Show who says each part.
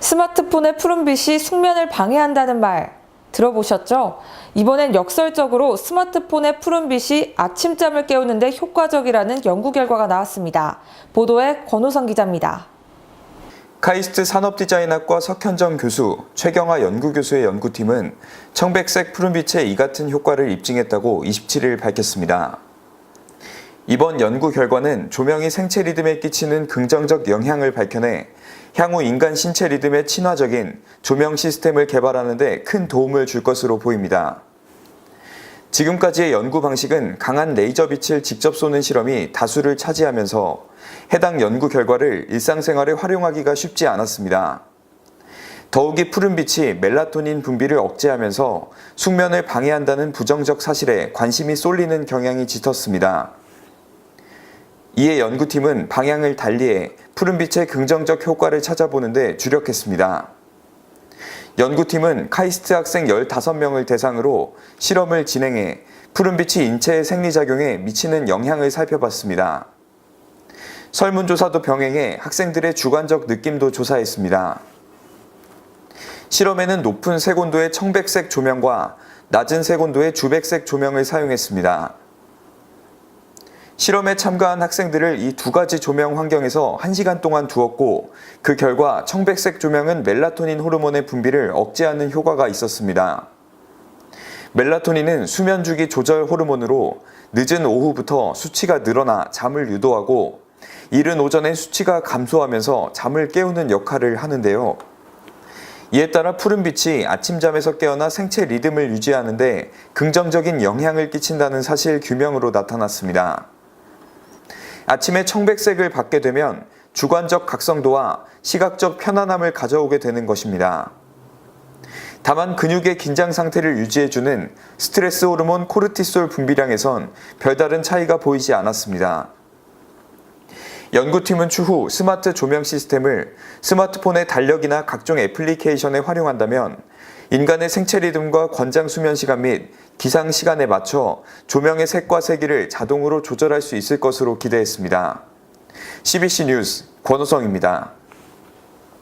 Speaker 1: 스마트폰의 푸른빛이 숙면을 방해한다는 말 들어보셨죠? 이번엔 역설적으로 스마트폰의 푸른빛이 아침잠을 깨우는데 효과적이라는 연구 결과가 나왔습니다. 보도에 권호성 기자입니다.
Speaker 2: 카이스트 산업디자인학과 석현정 교수, 최경화 연구교수의 연구팀은 청백색 푸른빛의 이 같은 효과를 입증했다고 27일 밝혔습니다. 이번 연구 결과는 조명이 생체 리듬에 끼치는 긍정적 영향을 밝혀내 향후 인간 신체 리듬에 친화적인 조명 시스템을 개발하는 데 큰 도움을 줄 것으로 보입니다. 지금까지의 연구 방식은 강한 레이저 빛을 직접 쏘는 실험이 다수를 차지하면서 해당 연구 결과를 일상생활에 활용하기가 쉽지 않았습니다. 더욱이 푸른 빛이 멜라토닌 분비를 억제하면서 숙면을 방해한다는 부정적 사실에 관심이 쏠리는 경향이 짙었습니다. 이에 연구팀은 방향을 달리해 푸른빛의 긍정적 효과를 찾아보는데 주력했습니다. 연구팀은 카이스트 학생 15명을 대상으로 실험을 진행해 푸른빛이 인체의 생리작용에 미치는 영향을 살펴봤습니다. 설문조사도 병행해 학생들의 주관적 느낌도 조사했습니다. 실험에는 높은 색온도의 청백색 조명과 낮은 색온도의 주백색 조명을 사용했습니다. 실험에 참가한 학생들을 이 두 가지 조명 환경에서 1시간 동안 두었고 그 결과 청백색 조명은 멜라토닌 호르몬의 분비를 억제하는 효과가 있었습니다. 멜라토닌은 수면 주기 조절 호르몬으로 늦은 오후부터 수치가 늘어나 잠을 유도하고 이른 오전에 수치가 감소하면서 잠을 깨우는 역할을 하는데요. 이에 따라 푸른 빛이 아침잠에서 깨어나 생체 리듬을 유지하는데 긍정적인 영향을 끼친다는 사실 규명으로 나타났습니다. 아침에 청백색을 받게 되면 주관적 각성도와 시각적 편안함을 가져오게 되는 것입니다. 다만 근육의 긴장 상태를 유지해주는 스트레스 호르몬 코르티솔 분비량에선 별다른 차이가 보이지 않았습니다. 연구팀은 추후 스마트 조명 시스템을 스마트폰의 달력이나 각종 애플리케이션에 활용한다면 인간의 생체 리듬과 권장 수면 시간 및 기상 시간에 맞춰 조명의 색과 세기를 자동으로 조절할 수 있을 것으로 기대했습니다. CBC 뉴스 권호성입니다.